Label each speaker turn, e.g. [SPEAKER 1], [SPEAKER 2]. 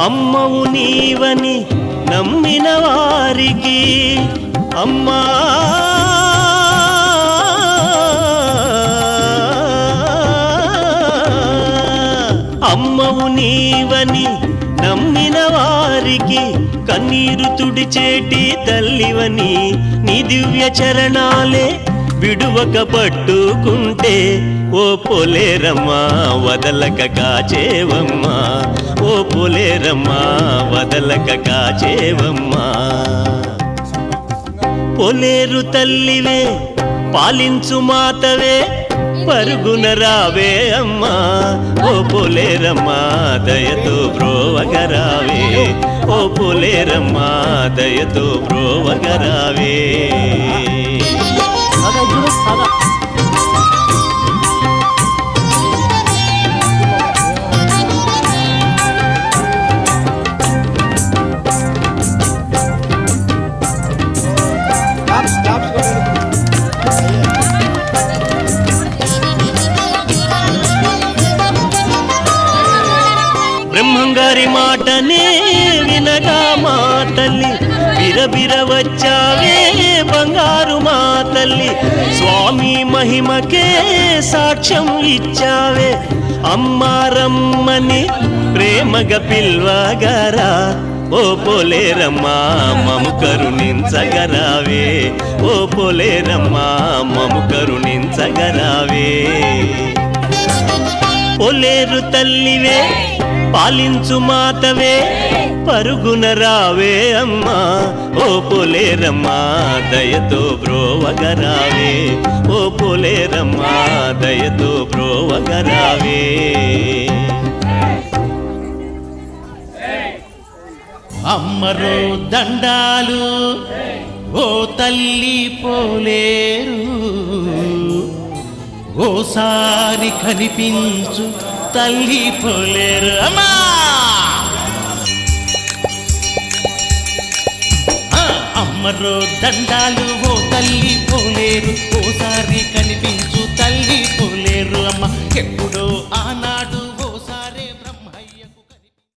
[SPEAKER 1] అమ్మవు నీవని నమ్మిన వారికి అమ్మా. అమ్మవు నీవని నమ్మిన వారికి కన్నీరు తుడిచేటి తల్లివని నీ దివ్య చరణాలే విడువక పట్టుకుంటే ఓ పొలేరమ్మా వదలక కాచేవమ్మా. ఓ పొలేరమ్మా వదలక కాచేవమ్మా. పొలేరు తల్లివే పాలించు మాతవే పరుగున రావే అమ్మా. ఓ పొలేరమ్మా దయతో బ్రోవగరావే ఓ పొలేరమ్మా దయతో బ్రోవగరావే
[SPEAKER 2] ఆగా
[SPEAKER 1] మాటనే వినగా మాతల్లి బిరబిర వచ్చావే బంగారు మాతల్లి స్వామి మహిమకే సాక్ష్యం ఇచ్చావే. అమ్మారమ్మని ప్రేమగా పిల్వగరా. ఓ పోలేరమ్మా మము కరుణించగరావే. ఓ పోలేరమ్మా మము కరుణించగరావే. పొలేరు తల్లివే పాలించు మాతవే పరుగున రావే అమ్మా. ఓ పొలేరమ్మా దయతో బ్రోవగరావే. ఓ పొలేరమ్మా దయతో బ్రోవగరావే.
[SPEAKER 3] అమ్మరో దండాలు ఓ తల్లి పోలేరు. ఓసారి కనిపించు తల్లి పోలేరు. అమ్మా! అమ్మరో దండాలు ఓ తల్లి పోలేరు. ఓసారి కనిపించు తల్లి పోలేరు. అమ్మ ఎప్పుడో